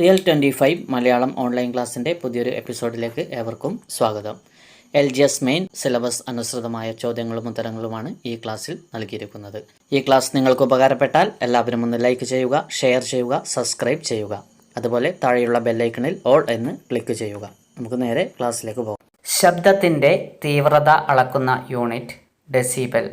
Real twenty five Malayalam online ക്ലാസ്സിന്റെ പുതിയൊരു എപ്പിസോഡിലേക്ക് ഏവർക്കും സ്വാഗതം. L G S main syllabus അനുസൃതമായ ചോദ്യങ്ങളും ഉത്തരങ്ങളുമാണ് ഈ ക്ലാസ്സിൽ നൽകിയിരിക്കുന്നത്. ഈ ക്ലാസ് നിങ്ങൾക്ക് ഉപകാരപ്പെട്ടാൽ എല്ലാവരും ഒന്ന് ലൈക്ക് ചെയ്യുക ഷെയർ ചെയ്യുക സബ്സ്ക്രൈബ് ചെയ്യുക. അതുപോലെ താഴെയുള്ള ബെല്ലൈക്കണിൽ ഓൾ എന്ന് ക്ലിക്ക് ചെയ്യുക. നമുക്ക് നേരെ ക്ലാസ്സിലേക്ക് പോകാം. ശബ്ദത്തിന്റെ തീവ്രത അളക്കുന്ന യൂണിറ്റ് ഡെസിബൽ.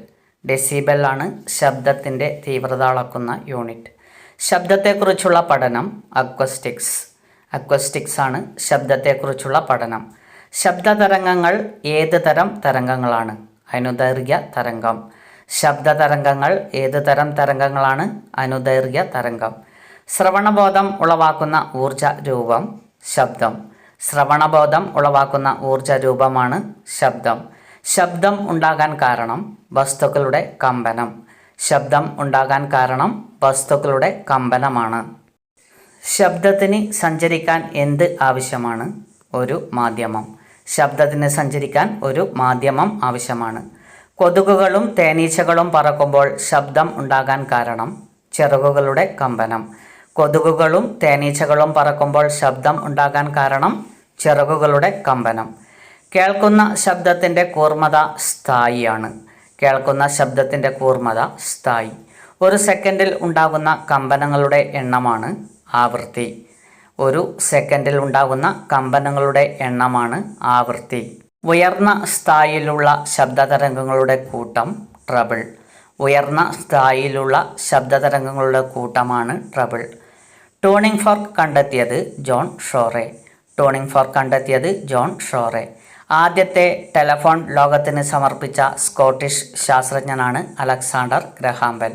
ഡെസിബൽ ആണ് ശബ്ദത്തിന്റെ തീവ്രത അളക്കുന്ന യൂണിറ്റ്. ശബ്ദത്തെക്കുറിച്ചുള്ള പഠനം അക്വസ്റ്റിക്സ് അക്വസ്റ്റിക്സ് ആണ് ശബ്ദത്തെക്കുറിച്ചുള്ള പഠനം. ശബ്ദതരംഗങ്ങൾ ഏത് തരം തരംഗങ്ങളാണ്? അനുദൈർഘ്യ തരംഗം. ശബ്ദതരംഗങ്ങൾ ഏത് തരം തരംഗങ്ങളാണ്? അനുദൈർഘ്യ തരംഗം. ശ്രവണബോധം ഉളവാക്കുന്ന ഊർജ രൂപം ശബ്ദം. ശ്രവണബോധം ഉളവാക്കുന്ന ഊർജ രൂപമാണ് ശബ്ദം. ശബ്ദം ഉണ്ടാകാൻ കാരണം വസ്തുക്കളുടെ കമ്പനം. ശബ്ദം ഉണ്ടാകാൻ കാരണം വസ്തുക്കളുടെ കമ്പനമാണ്. ശബ്ദത്തിന് സഞ്ചരിക്കാൻ എന്ത് ആവശ്യമാണ്? ഒരു മാധ്യമം. ശബ്ദത്തിന് സഞ്ചരിക്കാൻ ഒരു മാധ്യമം ആവശ്യമാണ്. കൊതുകുകളും തേനീച്ചകളും പറക്കുമ്പോൾ ശബ്ദം ഉണ്ടാകാൻ കാരണം ചിറകുകളുടെ കമ്പനം. കൊതുകുകളും തേനീച്ചകളും പറക്കുമ്പോൾ ശബ്ദം ഉണ്ടാകാൻ കാരണം ചിറകുകളുടെ കമ്പനം. കേൾക്കുന്ന ശബ്ദത്തിന്റെ കൂർമ്മത സ്ഥായിയാണ്. കേൾക്കുന്ന ശബ്ദത്തിന്റെ കൂർമ്മത സ്ഥായി. ഒരു സെക്കൻഡിൽ ഉണ്ടാകുന്ന കമ്പനങ്ങളുടെ എണ്ണമാണ് ആവൃത്തി. ഒരു സെക്കൻഡിൽ ഉണ്ടാകുന്ന കമ്പനങ്ങളുടെ എണ്ണമാണ് ആവൃത്തി. ഉയർന്ന സ്ഥായിലുള്ള ശബ്ദതരംഗങ്ങളുടെ കൂട്ടം ട്രബിൾ. ഉയർന്ന സ്ഥായിലുള്ള ശബ്ദതരംഗങ്ങളുടെ കൂട്ടമാണ് ട്രബിൾ. ടോണിംഗ് ഫോർക്ക് കണ്ടെത്തിയത് ജോൺ ഷോറെ. ടോണിംഗ് ഫോർക്ക് കണ്ടെത്തിയത് ജോൺ ഷോറെ. ആദ്യത്തെ ടെലഫോൺ ലോകത്തിന് സമർപ്പിച്ച സ്കോട്ടിഷ് ശാസ്ത്രജ്ഞനാണ് അലക്സാണ്ടർ ഗ്രഹാംബൽ.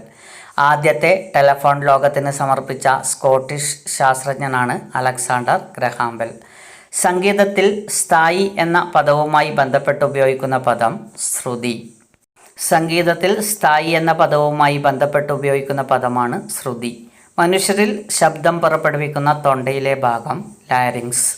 ആദ്യത്തെ ടെലഫോൺ ലോകത്തിന് സമർപ്പിച്ച സ്കോട്ടിഷ് ശാസ്ത്രജ്ഞനാണ് അലക്സാണ്ടർ ഗ്രഹാംബൽ. സംഗീതത്തിൽ സ്ഥായി എന്ന പദവുമായി ബന്ധപ്പെട്ട് ഉപയോഗിക്കുന്ന പദം ശ്രുതി. സംഗീതത്തിൽ സ്ഥായി എന്ന പദവുമായി ബന്ധപ്പെട്ട് ഉപയോഗിക്കുന്ന പദമാണ് ശ്രുതി. മനുഷ്യരിൽ ശബ്ദം പുറപ്പെടുവിക്കുന്ന തൊണ്ടയിലെ ഭാഗം ലാരിങ്സ്.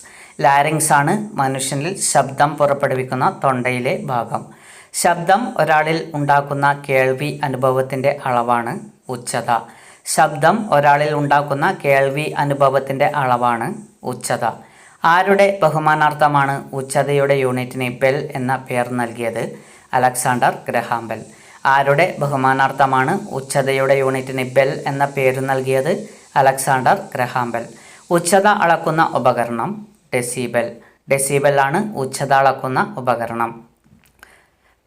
ലാരിങ്സ് ആണ് മനുഷ്യനിൽ ശബ്ദം പുറപ്പെടുവിക്കുന്ന തൊണ്ടയിലെ ഭാഗം. ശബ്ദം ഒരാളിൽ ഉണ്ടാക്കുന്ന കേൾവി അനുഭവത്തിന്റെ അളവാണ് ഉച്ചത. ശബ്ദം ഒരാളിൽ ഉണ്ടാക്കുന്ന കേൾവി അനുഭവത്തിന്റെ അളവാണ് ഉച്ചത. ആരുടെ ബഹുമാനാർത്ഥമാണ് ഉച്ചതയുടെ യൂണിറ്റിന് ബെൽ എന്ന പേർ നൽകിയത്? Alexander Graham Bell. ആരുടെ ബഹുമാനാർത്ഥമാണ് ഉച്ചതയുടെ യൂണിറ്റിന് ബെൽ എന്ന പേര് നൽകിയത്? Alexander Graham Bell. ഉച്ചത അളക്കുന്ന ഉപകരണം ഡെസിബൽ. ഡെസിബൽ ആണ് ഉച്ചത അളക്കുന്ന ഉപകരണം.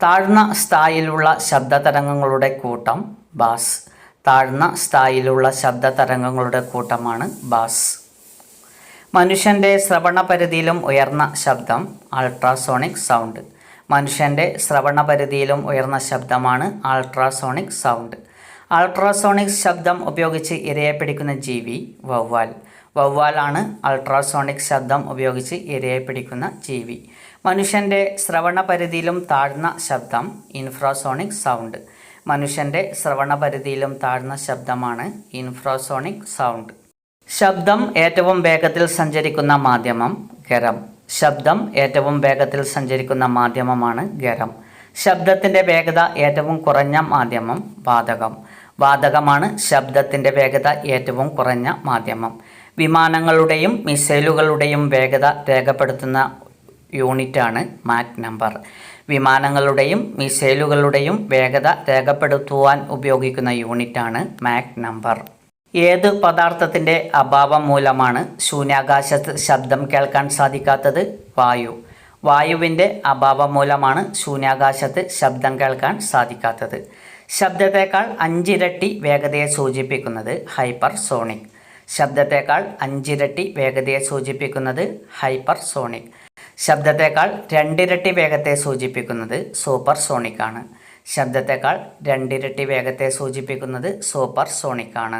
താഴ്ന്ന സ്ഥായിലുള്ള ശബ്ദ തരംഗങ്ങളുടെ കൂട്ടം ബാസ്. താഴ്ന്ന സ്ഥായിലുള്ള ശബ്ദ തരംഗങ്ങളുടെ കൂട്ടമാണ് ബാസ്. മനുഷ്യന്റെ ശ്രവണ പരിധിയിലും ഉയർന്ന ശബ്ദം അൾട്രാസോണിക് സൗണ്ട്. മനുഷ്യന്റെ ശ്രവണ പരിധിയിലും ഉയർന്ന ശബ്ദമാണ് അൾട്രാസോണിക് സൗണ്ട്. അൾട്രാസോണിക് ശബ്ദം ഉപയോഗിച്ച് ഇരയെ പിടിക്കുന്ന ജീവി വവ്വാൽ. വവ്വാലാണ് അൾട്രാസോണിക് ശബ്ദം ഉപയോഗിച്ച് ഇരയെ പിടിക്കുന്ന ജീവി. മനുഷ്യന്റെ ശ്രവണപരിധിയിലും താഴ്ന്ന ശബ്ദം ഇൻഫ്രാസോണിക് സൗണ്ട്. മനുഷ്യന്റെ ശ്രവണപരിധിയിലും താഴ്ന്ന ശബ്ദമാണ് ഇൻഫ്രാസോണിക് സൗണ്ട്. ശബ്ദം ഏറ്റവും വേഗത്തിൽ സഞ്ചരിക്കുന്ന മാധ്യമം ഗരം ശബ്ദം ഏറ്റവും വേഗത്തിൽ സഞ്ചരിക്കുന്ന മാധ്യമമാണ് ഗരം ശബ്ദത്തിന്റെ വേഗത ഏറ്റവും കുറഞ്ഞ മാധ്യമം വാതകം. വാതകമാണ് ശബ്ദത്തിന്റെ വേഗത ഏറ്റവും കുറഞ്ഞ മാധ്യമം. വിമാനങ്ങളുടെയും മിസൈലുകളുടെയും വേഗത രേഖപ്പെടുത്തുന്ന യൂണിറ്റാണ് മാറ്റ് നമ്പർ. വിമാനങ്ങളുടെയും മിസൈലുകളുടെയും വേഗത രേഖപ്പെടുത്തുവാൻ ഉപയോഗിക്കുന്ന യൂണിറ്റാണ് മാക് നമ്പർ. ഏത് പദാർത്ഥത്തിന്റെ അഭാവം മൂലമാണ് ശൂന്യാകാശത്ത് ശബ്ദം കേൾക്കാൻ സാധിക്കാത്തത്? വായു. വായുവിന്റെ അഭാവം മൂലമാണ് ശൂന്യാകാശത്ത് ശബ്ദം കേൾക്കാൻ സാധിക്കാത്തത്. ശബ്ദത്തേക്കാൾ അഞ്ചിരട്ടി വേഗതയെ സൂചിപ്പിക്കുന്നത് ഹൈപ്പർ സോണിക് ശബ്ദത്തേക്കാൾ അഞ്ചിരട്ടി വേഗതയെ സൂചിപ്പിക്കുന്നത് ഹൈപ്പർ സോണിക് ശബ്ദത്തേക്കാൾ രണ്ടിരട്ടി വേഗത്തെ സൂചിപ്പിക്കുന്നത് സൂപ്പർ സോണിക് ആണ് ശബ്ദത്തേക്കാൾ രണ്ടിരട്ടി വേഗത്തെ സൂചിപ്പിക്കുന്നത് സൂപ്പർ സോണിക് ആണ്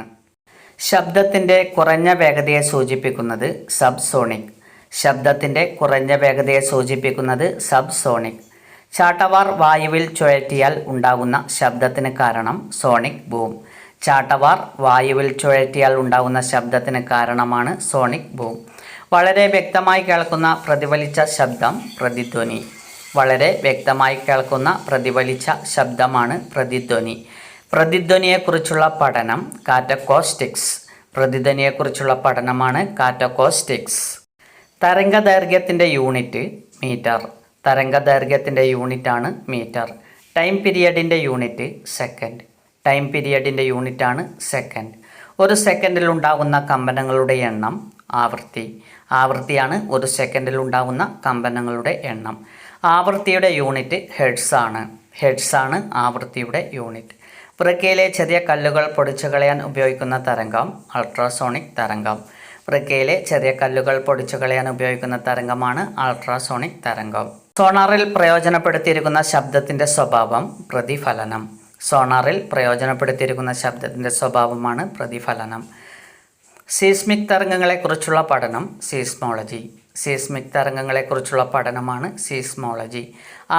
ശബ്ദത്തിന്റെ കുറഞ്ഞ വേഗതയെ സൂചിപ്പിക്കുന്നത് സബ് സോണിക് ശബ്ദത്തിന്റെ കുറഞ്ഞ വേഗതയെ സൂചിപ്പിക്കുന്നത് സബ് സോണിക് ചാട്ടവാർ വായുവിൽ ചുഴറ്റിയാൽ ഉണ്ടാകുന്ന ശബ്ദത്തിന് കാരണം സോണിക് ബൂം. ചാട്ടവാർ വായുവിൽ ചുഴറ്റിയാൽ ഉണ്ടാകുന്ന ശബ്ദത്തിന് കാരണമാണ് സോണിക് ബൂം. വളരെ വ്യക്തമായി കേൾക്കുന്ന പ്രതിഫലിച്ച ശബ്ദം പ്രതിധ്വനി. വളരെ വ്യക്തമായി കേൾക്കുന്ന പ്രതിഫലിച്ച ശബ്ദമാണ് പ്രതിധ്വനി. പ്രതിധ്വനിയെക്കുറിച്ചുള്ള പഠനം കാറ്റക്കോസ്റ്റിക്സ് പ്രതിധ്വനിയെക്കുറിച്ചുള്ള പഠനമാണ് കാറ്റക്കോസ്റ്റിക്സ് തരംഗദൈർഘ്യത്തിന്റെ യൂണിറ്റ് മീറ്റർ. തരംഗദൈർഘ്യത്തിന്റെ യൂണിറ്റാണ് മീറ്റർ. ടൈം പീരിയഡിന്റെ യൂണിറ്റ് സെക്കൻഡ്. ടൈം പീരിയഡിന്റെ യൂണിറ്റാണ് സെക്കൻഡ്. ഒരു സെക്കൻഡിൽ ഉണ്ടാകുന്ന കമ്പനങ്ങളുടെ എണ്ണം ആവൃത്തി. ആവൃത്തിയാണ് ഒരു സെക്കൻഡിൽ ഉണ്ടാകുന്ന കമ്പനങ്ങളുടെ എണ്ണം. ആവൃത്തിയുടെ യൂണിറ്റ് ഹെഡ്സ് ആണ്. ഹെഡ്സ് ആണ് ആവൃത്തിയുടെ യൂണിറ്റ്. വൃക്കയിലെ ചെറിയ കല്ലുകൾ പൊടിച്ചു കളയാൻ ഉപയോഗിക്കുന്ന തരംഗം അൾട്രാസോണിക് തരംഗം. വൃക്കയിലെ ചെറിയ കല്ലുകൾ പൊടിച്ചു കളയാൻ ഉപയോഗിക്കുന്ന തരംഗമാണ് അൾട്രാസോണിക് തരംഗം. സോണാറിൽ പ്രയോജനപ്പെടുത്തിയിരിക്കുന്ന ശബ്ദത്തിന്റെ സ്വഭാവം പ്രതിഫലനം. സോണാറിൽ പ്രയോജനപ്പെടുത്തിയിരിക്കുന്ന ശബ്ദത്തിന്റെ സ്വഭാവമാണ് പ്രതിഫലനം. സീസ്മിക് തരംഗങ്ങളെക്കുറിച്ചുള്ള പഠനം സീസ്മോളജി. സീസ്മിക് തരംഗങ്ങളെക്കുറിച്ചുള്ള പഠനമാണ് സീസ്മോളജി.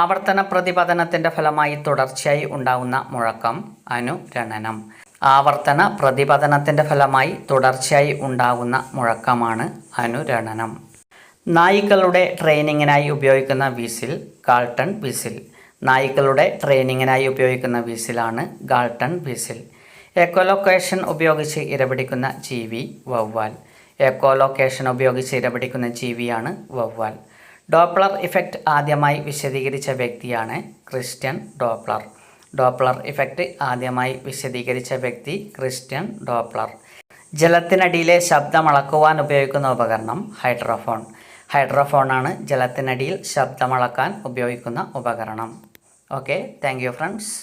ആവർത്തന പ്രതിപതനത്തിന്റെ ഫലമായി തുടർച്ചയായി ഉണ്ടാകുന്ന മുഴക്കം അനുരണനം. ആവർത്തന പ്രതിപതനത്തിന്റെ ഫലമായി തുടർച്ചയായി ഉണ്ടാകുന്ന മുഴക്കമാണ് അനുരണനം. നായ്ക്കളുടെ ട്രെയിനിങ്ങിനായി ഉപയോഗിക്കുന്ന വിസിൽ ഗാൾട്ടൺ വിസിൽ. നായ്ക്കളുടെ ട്രെയിനിങ്ങിനായി ഉപയോഗിക്കുന്ന വിസിലാണ് ഗാൾട്ടൺ വിസിൽ. എക്കോലൊക്കേഷൻ ഉപയോഗിച്ച് ഇരപിടിക്കുന്ന ജീവി വവ്വാൽ. എക്കോലൊക്കേഷൻ ഉപയോഗിച്ച് ഇരപിടിക്കുന്ന ജീവിയാണ് വവ്വാൽ. ഡോപ്ലർ ഇഫക്റ്റ് ആദ്യമായി വിശദീകരിച്ച വ്യക്തിയാണ് ക്രിസ്ത്യൻ ഡോപ്ലർ. ഡോപ്ലർ ഇഫക്റ്റ് ആദ്യമായി വിശദീകരിച്ച വ്യക്തി ക്രിസ്ത്യൻ ഡോപ്ലർ. ജലത്തിനടിയിലെ ശബ്ദം അളക്കുവാൻ ഉപയോഗിക്കുന്ന ഉപകരണം ഹൈഡ്രോഫോൺ. ഹൈഡ്രോഫോണാണ് ജലത്തിനടിയിൽ ശബ്ദമളക്കാൻ ഉപയോഗിക്കുന്ന ഉപകരണം. Okay thank you friends